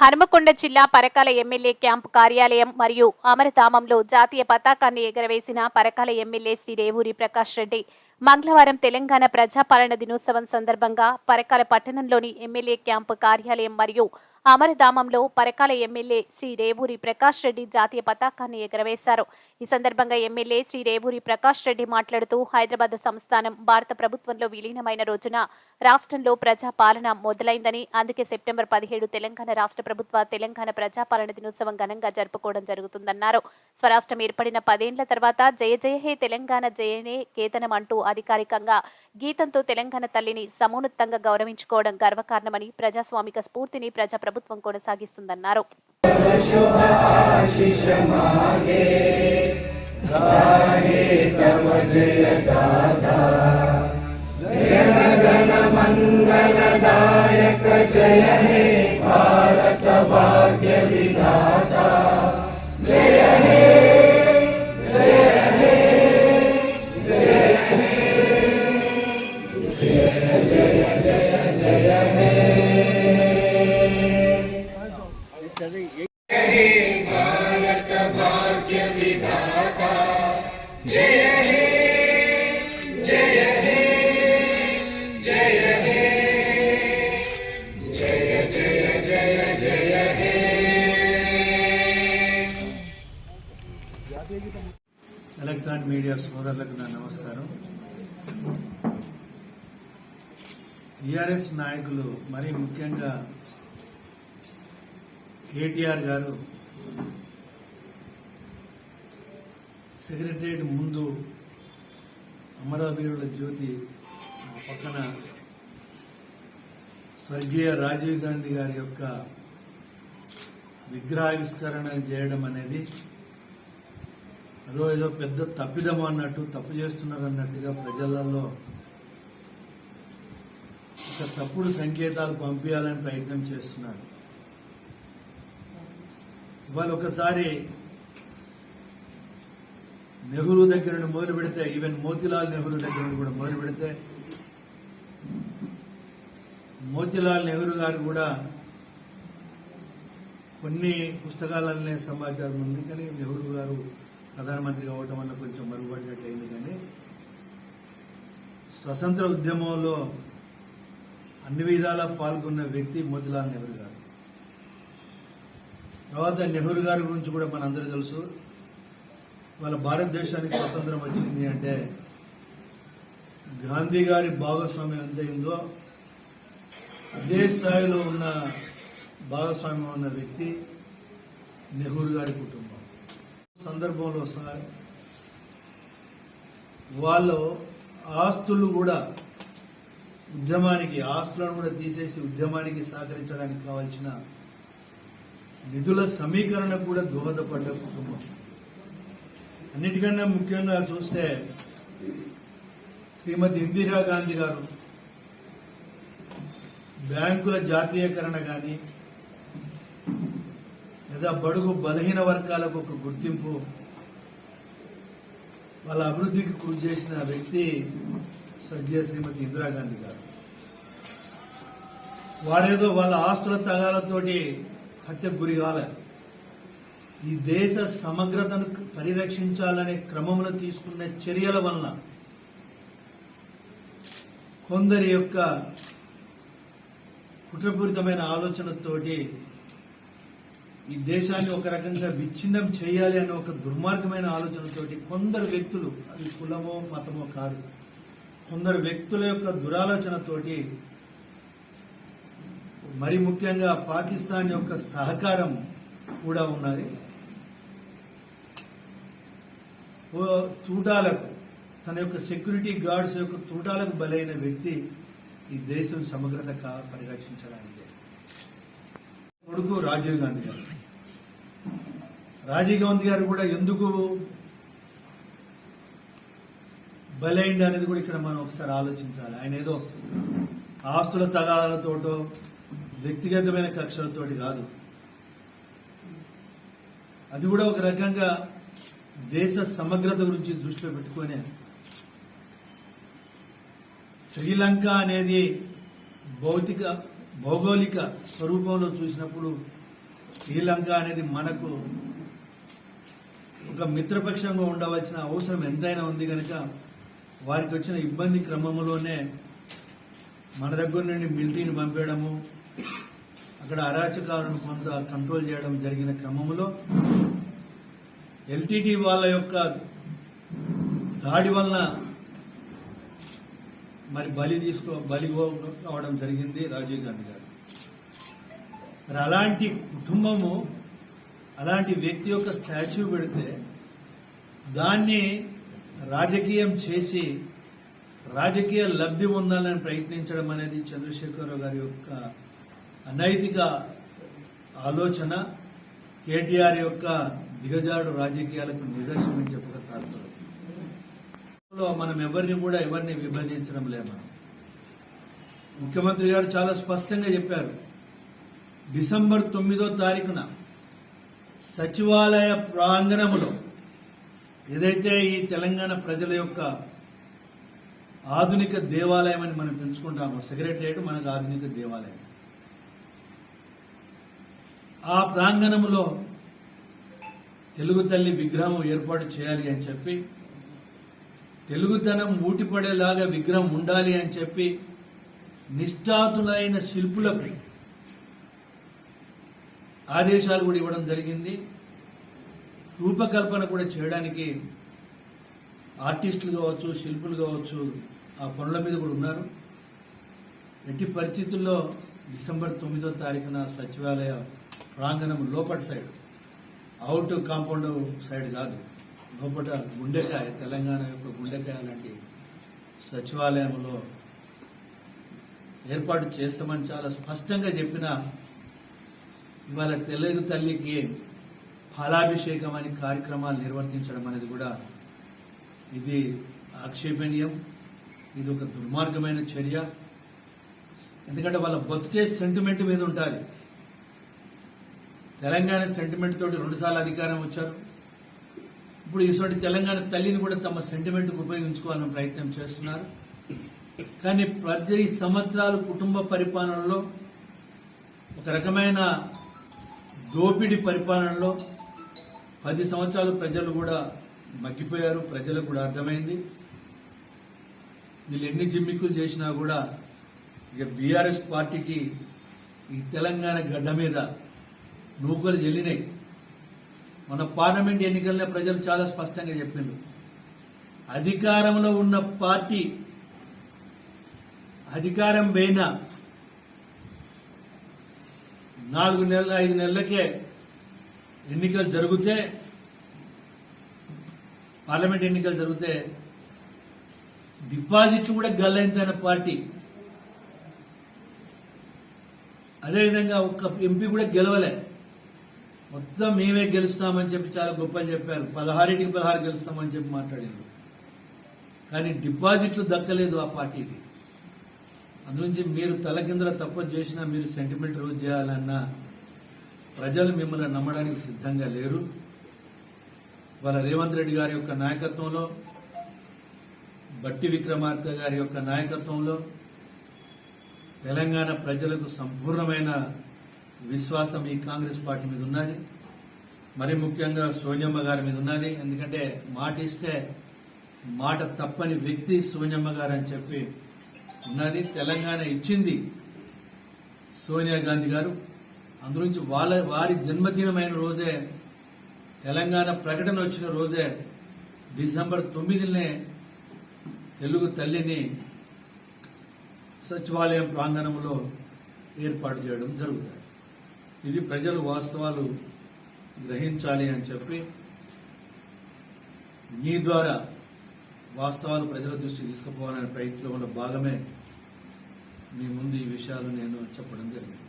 హనుమకొండ జిల్లా Parakala MLA camp కార్యాలయం మరియు అమరధామంలో జాతీయ పతాకాన్ని ఎగరవేసిన పరకాల ఎమ్మెల్యే శ్రీ రేవూరి ప్రకాష్ రెడ్డి. మంగళవారం తెలంగాణ ప్రజాపాలన దినోత్సవం సందర్భంగా పరకాల పట్టణంలోని ఎమ్మెల్యే క్యాంపు కార్యాలయం మరియు అమరధామంలో పరకాల ఎమ్మెల్యే శ్రీ రేవూరి ప్రకాష్ రెడ్డి జాతీయ పతాకాన్ని ఎగరవేశారు. ఈ సందర్భంగా ఎమ్మెల్యే శ్రీ రేవూరి ప్రకాష్ రెడ్డి మాట్లాడుతూ హైదరాబాద్ సంస్థానం భారత ప్రభుత్వంలో విలీనమైన రోజున రాష్ట్రంలో ప్రజాపాలన మొదలైందని అందుకే సెప్టెంబర్ పదిహేడు తెలంగాణ రాష్ట్ర ప్రభుత్వ తెలంగాణ ప్రజాపాలన దినోత్సవం ఘనంగా జరుపుకోవడం జరుగుతుందన్నారు. స్వరాష్ట్రం ఏర్పడిన పదేండ్ల తర్వాత జయ జయ హే తెలంగాణ జయనే కేతనం అంటూ అధికారికంగా గీతంతో తెలంగాణ తల్లిని సమున్నతంగా గౌరవించుకోవడం గర్వకారణమని ప్రజాస్వామిక స్ఫూర్తిని ప్రజా ప్రభుత్వం కొనసాగిస్తుందన్నారు. ఎలక్ట్రానిక్ మీడియా సోదరులకు నా నమస్కారం. టిఆర్ఎస్ నాయకులు మరీ ముఖ్యంగా కేటీఆర్ గారు సెక్రటరేట్ ముందు అమరవీరుల జ్యోతి పక్కన స్వర్గీయ రాజీవ్ గాంధీ గారి యొక్క విగ్రహావిష్కరణ చేయడం అనేది అదో ఏదో పెద్ద తప్పిదం అన్నట్టు తప్పు చేస్తున్నారు అన్నట్టుగా ప్రజలలో ఒక తప్పుడు సంకేతాలు పంపించాలని ప్రయత్నం చేస్తున్నారు. ఇవాళ ఒకసారి నెహ్రూ దగ్గర నుండి మొదలు పెడితే ఈవెన్ మోతిలాల్ నెహ్రూ దగ్గర నుండి కూడా మొదలు పెడితే మోతిలాల్ నెహ్రూ గారు కూడా కొన్ని పుస్తకాలనే సమాచారం ఉంది. కానీ నెహ్రూ గారు ప్రధానమంత్రి అవ్వటం వల్ల కొంచెం మరుగుపడినట్టు అయింది కానీ స్వతంత్ర ఉద్యమంలో అన్ని విధాలా పాల్గొన్న వ్యక్తి మోతిలాల్ నెహ్రూ గారు. తర్వాత నెహ్రూ గారి గురించి కూడా మనందరూ తెలుసు. వాళ్ళ భారతదేశానికి స్వతంత్రం వచ్చింది అంటే గాంధీ గారి భాగస్వామ్యం ఎంత అయిందో అదే స్థాయిలో ఉన్న భాగస్వామ్యం ఉన్న వ్యక్తి నెహ్రూ గారి కుటుంబం. సందర్భంలో సార్ వాళ్ళు ఆస్తులు కూడా ఉద్యమానికి ఆస్తులను కూడా తీసేసి ఉద్యమానికి సహకరించడానికి కావాల్సిన నిధుల సమీకరణ కూడా దోహదపడ్డ కుటుంబం అన్నిటికన్నా ముఖ్యంగా చూస్తే శ్రీమతి ఇందిరాగాంధీ గారు బ్యాంకుల జాతీయకరణ కానీ లేదా బడుగు బలహీన వర్గాలకు ఒక గుర్తింపు వాళ్ళ అభివృద్ధికి కృషి చేసిన వ్యక్తి స్వర్గీయ శ్రీమతి ఇందిరాగాంధీ గారు. వారేదో వాళ్ళ ఆస్తుల తగాలతోటి హత్యకు గురి కాలే. ఈ దేశ సమగ్రతను పరిరక్షించాలనే క్రమంలో తీసుకున్న చర్యల వలన కొందరి యొక్క కుట్రపూరితమైన ఆలోచనతోటి ఈ దేశాన్ని ఒక రకంగా విచ్ఛిన్నం చేయాలి అనే ఒక దుర్మార్గమైన ఆలోచనతోటి కొందరు వ్యక్తులు అది కులమో మతమో కాదు కొందరు వ్యక్తుల యొక్క దురాలోచనతోటి మరి ముఖ్యంగా పాకిస్తాన్ యొక్క సహకారం కూడా ఉన్నది. తూటాలకు తన యొక్క సెక్యూరిటీ గార్డ్స్ యొక్క తూటాలకు బలైన వ్యక్తి ఈ దేశం సమగ్రత పరిరక్షించడానికి. కొడుకు రాజీవ్ గాంధీ గారు. రాజీవ్ గాంధీ గారు కూడా ఎందుకు బలైండ్ అనేది కూడా ఇక్కడ మనం ఒకసారి ఆలోచించాలి. ఆయన ఏదో ఆస్తుల తగాదాలతోటో వ్యక్తిగతమైన కక్షలతోటి కాదు. అది కూడా ఒక రకంగా దేశ సమగ్రత గురించి దృష్టిలో పెట్టుకొని శ్రీలంక అనేది భౌతిక భౌగోళిక స్వరూపంలో చూసినప్పుడు శ్రీలంక అనేది మనకు ఒక మిత్రపక్షంగా ఉండవలసిన అవసరం ఎంతైనా ఉంది కనుక వారికి వచ్చిన ఇబ్బంది క్రమంలోనే మన దగ్గర నుండి మిలిటరీని పంపేయడము అక్కడ అరాచకాలను కొంత కంట్రోల్ చేయడం జరిగిన క్రమంలో ఎల్టీటీ వాళ్ళ యొక్క దాడి వలన మరి బలి తీసుకో బలి కావడం జరిగింది రాజీవ్ గాంధీ గారు. మరి అలాంటి కుటుంబము అలాంటి వ్యక్తి యొక్క స్టాచ్యూ పెడితే దాన్ని రాజకీయం చేసి రాజకీయ లబ్ధి పొందాలని ప్రయత్నించడం అనేది చంద్రశేఖరరావు గారి యొక్క అనైతిక ఆలోచన. కేటీఆర్ యొక్క దిగజాడు రాజకీయాలకు నిదర్శనం చెప్పక తాత్పర్యం. మనం ఎవరిని కూడా ఎవరిని విభజించడం లే ముఖ్యమంత్రి గారు చాలా స్పష్టంగా చెప్పారు. డిసెంబర్ తొమ్మిదో తారీఖున సచివాలయ ప్రాంగణములో ఏదైతే ఈ తెలంగాణ ప్రజల యొక్క ఆధునిక దేవాలయం అని మనం పెంచుకుంటామో సెక్రటరియట్ మనకు ఆధునిక దేవాలయం. ఆ ప్రాంగణంలో తెలుగు తల్లి విగ్రహం ఏర్పాటు చేయాలి అని చెప్పి తెలుగుతనం ఊటిపడేలాగా విగ్రహం ఉండాలి అని చెప్పి నిష్ఠాతులైన శిల్పులకు ఆదేశాలు కూడా ఇవ్వడం జరిగింది. రూపకల్పన కూడా చేయడానికి ఆర్టిస్టులు కావచ్చు శిల్పులు కావచ్చు ఆ పనుల మీద కూడా ఉన్నారు. ఎట్టి పరిస్థితుల్లో డిసెంబర్ తొమ్మిదో తారీఖున సచివాలయ ప్రాంగణం లోపటి సైడ్ అవుట్ కాంపౌండ్ సైడ్ కాదు లోపల గుండెకాయ తెలంగాణ యొక్క గుండెకాయ లాంటి సచివాలయంలో ఏర్పాటు చేస్తామని చాలా స్పష్టంగా చెప్పిన ఇవాళ తెలుగు తల్లికి ఫలాభిషేకం అనే కార్యక్రమాలు నిర్వర్తించడం అనేది కూడా ఇది ఆక్షేపణీయం. ఇది ఒక దుర్మార్గమైన చర్య. ఎందుకంటే వాళ్ళ బతుకే సెంటిమెంట్ మీద ఉండాలి. తెలంగాణ సెంటిమెంట్ తోటి రెండుసార్లు అధికారం వచ్చారు. ఇప్పుడు ఇటువంటి తెలంగాణ తల్లిని కూడా తమ సెంటిమెంట్కి ఉపయోగించుకోవాలని ప్రయత్నం చేస్తున్నారు. కానీ ప్రతి సంవత్సరాలు కుటుంబ పరిపాలనలో ఒక రకమైన దోపిడి పరిపాలనలో పది సంవత్సరాలు ప్రజలు కూడా మగ్గిపోయారు ప్రజలకు కూడా అర్థమైంది. వీళ్ళు ఎన్ని జిమ్మిక్కులు చేసినా కూడా ఇక బీఆర్ఎస్ పార్టీకి ఈ తెలంగాణ గడ్డ మీద నూకలు చెల్లినాయి మన పార్లమెంట్ ఎన్నికల్లో ప్రజలు చాలా స్పష్టంగా చెప్పిండ్రు అధికారంలో ఉన్న పార్టీ అధికారం పోయినా నాలుగు నెలల ఐదు నెలలకే ఎన్నికలు జరిగితే పార్లమెంట్ ఎన్నికలు జరిగితే డిపాజిట్లు కూడా గల్లైంతైన పార్టీ. అదేవిధంగా ఒక్క ఎంపీ కూడా గెలవలే. మొత్తం మేమే గెలుస్తామని చెప్పి చాలా గొప్ప చెప్పారు. పదహారింటికి పదహారు గెలుస్తామని చెప్పి మాట్లాడారు. కానీ డిపాజిట్లు దక్కలేదు ఆ పార్టీకి. అందునుంచి మీరు తలకిందుల తప్ప చేసినా మీరు సెంటిమెంట్ రోజు చేయాలన్నా ప్రజలు మిమ్మల్ని నమ్మడానికి సిద్ధంగా లేరు. వాళ్ళ రేవంత్ రెడ్డి గారి యొక్క నాయకత్వంలో బట్టి విక్రమార్క గారి యొక్క నాయకత్వంలో తెలంగాణ ప్రజలకు సంపూర్ణమైన విశ్వాసం ఈ కాంగ్రెస్ పార్టీ మీద ఉన్నది. మరి ముఖ్యంగా సోనియమ్మ గారి మీద ఉన్నది. ఎందుకంటే మాట ఇస్తే మాట తప్పని వ్యక్తి సోనియమ్మ గారు అని చెప్పి ఉన్నది. తెలంగాణ ఇచ్చింది సోనియా గాంధీ గారు. అందులోంచి వాళ్ళ వారి జన్మదినమైన రోజే తెలంగాణ ప్రకటన వచ్చిన రోజే డిసెంబర్ తొమ్మిదినే తెలుగు తల్లిని సచివాలయం ప్రాంగణంలో ఏర్పాటు చేయడం జరుగుతుంది. ఇది ప్రజలు వాస్తవాలు గ్రహించాలి అని చెప్పి మీ ద్వారా వాస్తవాలు ప్రజల దృష్టికి తీసుకుపోవాలనే ప్రయత్నంలో భాగమే మీ ముందు ఈ విషయాలు నేను చెప్పడం జరిగింది.